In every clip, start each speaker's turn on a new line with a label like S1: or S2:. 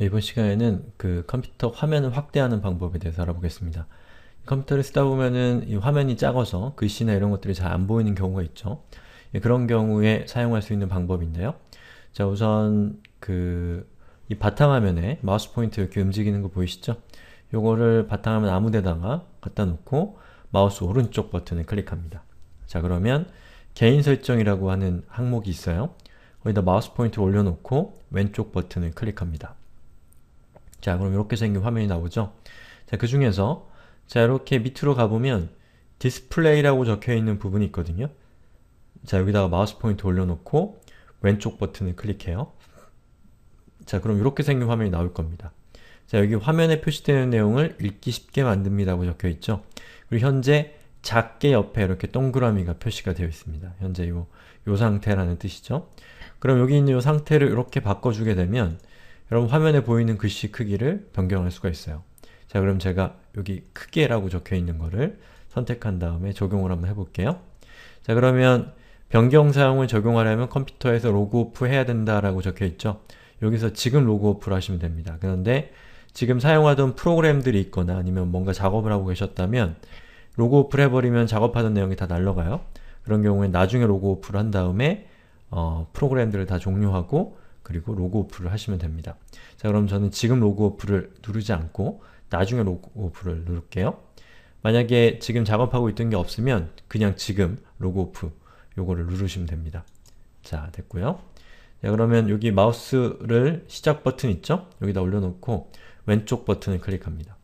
S1: 예, 이번 시간에는 그 컴퓨터 화면을 확대하는 방법에 대해서 알아보겠습니다. 컴퓨터를 쓰다 보면은 이 화면이 작아서 글씨나 이런 것들이 잘 안 보이는 경우가 있죠. 예, 그런 경우에 사용할 수 있는 방법인데요. 자, 우선 그 이 바탕화면에 마우스 포인트 이렇게 움직이는 거 보이시죠? 요거를 바탕화면 아무 데다가 갖다 놓고 마우스 오른쪽 버튼을 클릭합니다. 자, 그러면 개인 설정이라고 하는 항목이 있어요. 거기다 마우스 포인트를 올려놓고 왼쪽 버튼을 클릭합니다. 자, 그럼 이렇게 생긴 화면이 나오죠? 자, 그 중에서 자, 이렇게 밑으로 가보면 디스플레이라고 적혀 있는 부분이 있거든요. 자, 여기다가 마우스 포인트 올려놓고 왼쪽 버튼을 클릭해요. 자, 그럼 이렇게 생긴 화면이 나올 겁니다. 자, 여기 화면에 표시되는 내용을 읽기 쉽게 만듭니다고 적혀 있죠. 그리고 현재 작게 옆에 이렇게 동그라미가 표시가 되어 있습니다. 현재 요, 요 상태라는 뜻이죠. 그럼 여기 있는 요 상태를 이렇게 바꿔주게 되면 여러분 화면에 보이는 글씨 크기를 변경할 수가 있어요. 자, 그럼 제가 여기 크게라고 적혀 있는 거를 선택한 다음에 적용을 한번 해볼게요. 자, 그러면 변경 사용을 적용하려면 컴퓨터에서 로그오프 해야 된다라고 적혀 있죠. 여기서 지금 로그오프를 하시면 됩니다. 그런데 지금 사용하던 프로그램들이 있거나 아니면 뭔가 작업을 하고 계셨다면 로그오프를 해버리면 작업하던 내용이 다 날라가요. 그런 경우에 나중에 로그오프를 한 다음에 어, 프로그램들을 다 종료하고 그리고 로그오프를 하시면 됩니다. 자 그럼 저는 지금 로그오프를 누르지 않고 나중에 로그오프를 누를게요. 만약에 지금 작업하고 있던 게 없으면 그냥 지금 로그오프 요거를 누르시면 됩니다. 자 됐고요. 자 그러면 여기 마우스를 시작 버튼 있죠? 여기다 올려놓고 왼쪽 버튼을 클릭합니다.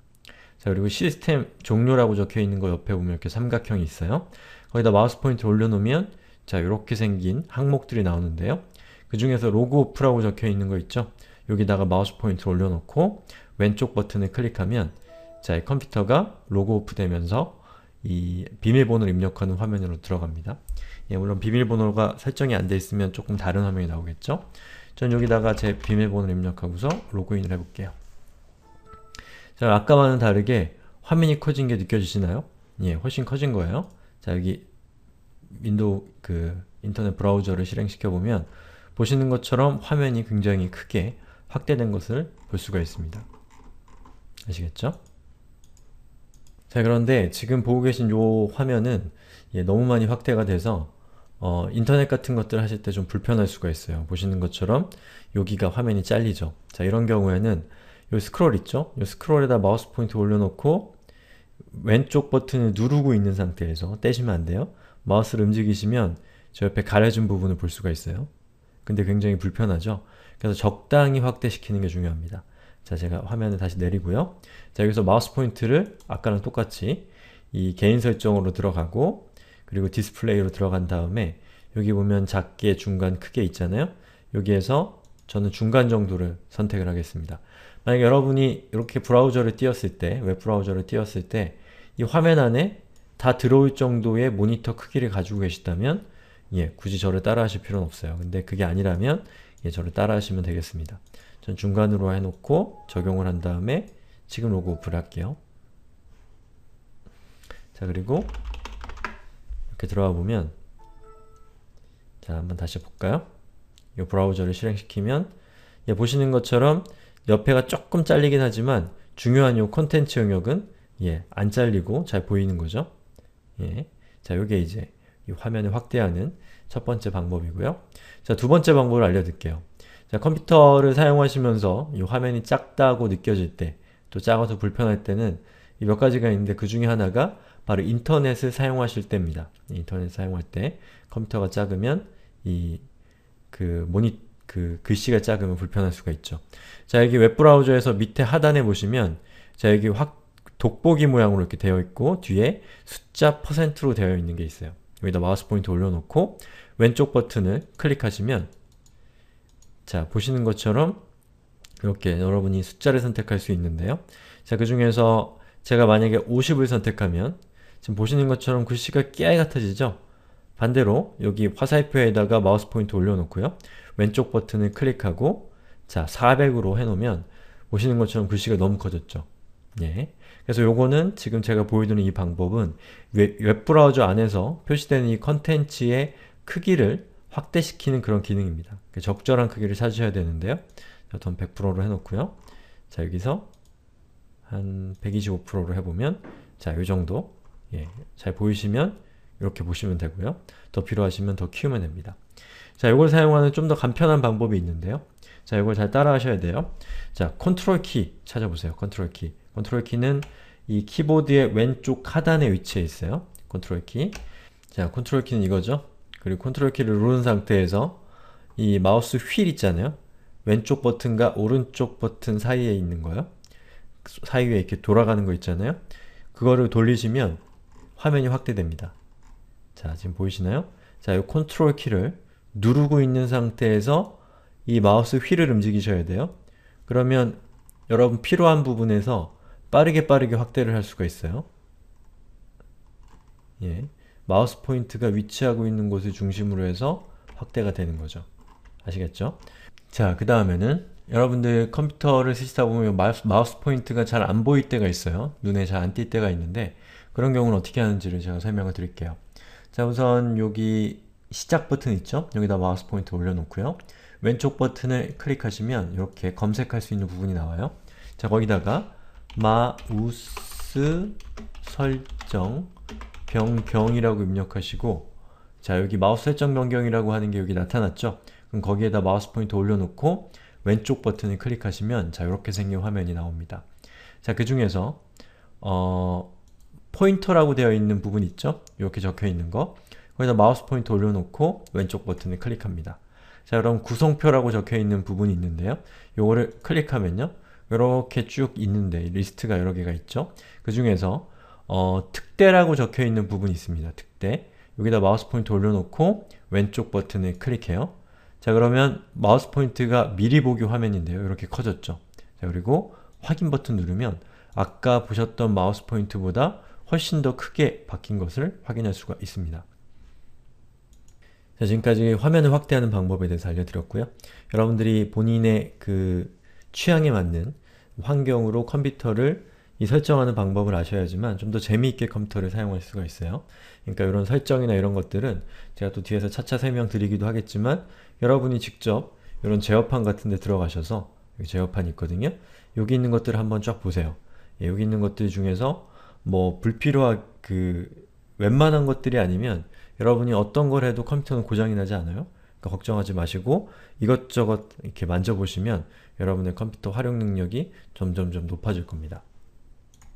S1: 자 그리고 시스템 종료라고 적혀 있는 거 옆에 보면 이렇게 삼각형이 있어요. 거기다 마우스 포인트 올려놓으면 자 이렇게 생긴 항목들이 나오는데요. 그 중에서 로그오프라고 적혀 있는 거 있죠? 여기다가 마우스 포인트 올려놓고 왼쪽 버튼을 클릭하면 자, 이 컴퓨터가 로그오프 되면서 이 비밀번호를 입력하는 화면으로 들어갑니다. 예, 물론 비밀번호가 설정이 안 돼 있으면 조금 다른 화면이 나오겠죠? 전 여기다가 제 비밀번호를 입력하고서 로그인을 해볼게요. 자, 아까와는 다르게 화면이 커진 게 느껴지시나요? 예, 훨씬 커진 거예요. 자, 여기 윈도우 그 인터넷 브라우저를 실행시켜 보면 보시는 것처럼 화면이 굉장히 크게 확대된 것을 볼 수가 있습니다. 아시겠죠? 자 그런데 지금 보고 계신 이 화면은 예, 너무 많이 확대가 돼서 어, 인터넷 같은 것들 하실 때 좀 불편할 수가 있어요. 보시는 것처럼 여기가 화면이 잘리죠. 자 이런 경우에는 이 스크롤 있죠? 이 스크롤에다 마우스 포인트 올려놓고 왼쪽 버튼을 누르고 있는 상태에서 떼시면 안 돼요. 마우스를 움직이시면 저 옆에 가려진 부분을 볼 수가 있어요. 근데 굉장히 불편하죠? 그래서 적당히 확대시키는 게 중요합니다. 자, 제가 화면을 다시 내리고요. 자, 여기서 마우스 포인트를 아까랑 똑같이 이 개인 설정으로 들어가고 그리고 디스플레이로 들어간 다음에 여기 보면 작게, 중간, 크게 있잖아요. 여기에서 저는 중간 정도를 선택을 하겠습니다. 만약 여러분이 이렇게 브라우저를 띄웠을 때, 웹 브라우저를 띄웠을 때 이 화면 안에 다 들어올 정도의 모니터 크기를 가지고 계시다면 예, 굳이 저를 따라 하실 필요는 없어요. 근데 그게 아니라면 예, 저를 따라 하시면 되겠습니다. 전 중간으로 해놓고 적용을 한 다음에 지금 로그 오프를 할게요. 자 그리고 이렇게 들어가 보면 자 한번 다시 볼까요? 이 브라우저를 실행시키면 예, 보시는 것처럼 옆에가 조금 잘리긴 하지만 중요한 이 콘텐츠 영역은 예, 안 잘리고 잘 보이는 거죠. 예. 자, 요게 이제 이 화면을 확대하는 첫 번째 방법이고요. 자, 두 번째 방법을 알려드릴게요. 자, 컴퓨터를 사용하시면서 이 화면이 작다고 느껴질 때, 또 작아서 불편할 때는 몇 가지가 있는데 그 중에 하나가 바로 인터넷을 사용하실 때입니다. 인터넷 사용할 때 컴퓨터가 작으면 이 그 모니 그 글씨가 작으면 불편할 수가 있죠. 자, 여기 웹브라우저에서 밑에 하단에 보시면 자, 여기 확 돋보기 모양으로 이렇게 되어 있고 뒤에 숫자 퍼센트로 되어 있는 게 있어요. 여기다 마우스 포인트 올려놓고 왼쪽 버튼을 클릭하시면 자 보시는 것처럼 이렇게 여러분이 숫자를 선택할 수 있는데요. 자 그 중에서 제가 만약에 50을 선택하면 지금 보시는 것처럼 글씨가 깨알 같아지죠? 반대로 여기 화살표에다가 마우스 포인트 올려놓고요. 왼쪽 버튼을 클릭하고 자 400으로 해놓으면 보시는 것처럼 글씨가 너무 커졌죠. 예. 그래서 요거는 지금 제가 보여드리는 이 방법은 웹브라우저 안에서 표시되는 이 컨텐츠의 크기를 확대시키는 그런 기능입니다. 적절한 크기를 찾으셔야 되는데요. 전 100%로 해놓고요. 자 여기서 한 125%로 해보면 자 요정도 예, 잘 보이시면 이렇게 보시면 되고요. 더 필요하시면 더 키우면 됩니다. 자 이걸 사용하는 좀 더 간편한 방법이 있는데요. 자 이걸 잘 따라 하셔야 돼요. 자 컨트롤 키 찾아보세요. 컨트롤 키 컨트롤 키는 이 키보드의 왼쪽 하단에 위치해 있어요. 컨트롤 키. 자, 컨트롤 키는 이거죠. 그리고 컨트롤 키를 누른 상태에서 이 마우스 휠 있잖아요. 왼쪽 버튼과 오른쪽 버튼 사이에 있는 거요. 사이에 이렇게 돌아가는 거 있잖아요. 그거를 돌리시면 화면이 확대됩니다. 자, 지금 보이시나요? 자, 이 컨트롤 키를 누르고 있는 상태에서 이 마우스 휠을 움직이셔야 돼요. 그러면 여러분 필요한 부분에서 빠르게 빠르게 확대를 할 수가 있어요. 예, 마우스 포인트가 위치하고 있는 곳을 중심으로 해서 확대가 되는 거죠. 아시겠죠? 자, 그 다음에는 여러분들 컴퓨터를 쓰시다 보면 마우스, 마우스 포인트가 잘 안 보일 때가 있어요. 눈에 잘 안 띌 때가 있는데 그런 경우는 어떻게 하는지를 제가 설명을 드릴게요. 자, 우선 여기 시작 버튼 있죠? 여기다 마우스 포인트 올려놓고요. 왼쪽 버튼을 클릭하시면 이렇게 검색할 수 있는 부분이 나와요. 자, 거기다가 마우스 설정 변경이라고 입력하시고 자 여기 마우스 설정 변경이라고 하는 게 여기 나타났죠? 그럼 거기에다 마우스 포인트 올려놓고 왼쪽 버튼을 클릭하시면 자 이렇게 생긴 화면이 나옵니다. 자 그 중에서 어, 포인터라고 되어 있는 부분 있죠? 이렇게 적혀 있는 거 거기다 마우스 포인트 올려놓고 왼쪽 버튼을 클릭합니다. 자 그럼 구성표라고 적혀 있는 부분이 있는데요. 요거를 클릭하면요. 이렇게 쭉 있는데 리스트가 여러 개가 있죠. 그 중에서 어, 특대라고 적혀 있는 부분이 있습니다. 특대. 여기다 마우스 포인트 올려놓고 왼쪽 버튼을 클릭해요. 자 그러면 마우스 포인트가 미리 보기 화면인데요. 이렇게 커졌죠. 자 그리고 확인 버튼 누르면 아까 보셨던 마우스 포인트보다 훨씬 더 크게 바뀐 것을 확인할 수가 있습니다. 자, 지금까지 화면을 확대하는 방법에 대해서 알려드렸고요. 여러분들이 본인의 그 취향에 맞는 환경으로 컴퓨터를 이 설정하는 방법을 아셔야지만 좀 더 재미있게 컴퓨터를 사용할 수가 있어요. 그러니까 이런 설정이나 이런 것들은 제가 또 뒤에서 차차 설명드리기도 하겠지만 여러분이 직접 이런 제어판 같은 데 들어가셔서 여기 제어판이 있거든요. 여기 있는 것들을 한번 쫙 보세요. 예, 여기 있는 것들 중에서 뭐 불필요한 그 웬만한 것들이 아니면 여러분이 어떤 걸 해도 컴퓨터는 고장이 나지 않아요. 그러니까 걱정하지 마시고 이것저것 이렇게 만져보시면 여러분의 컴퓨터 활용 능력이 점점점 높아질 겁니다.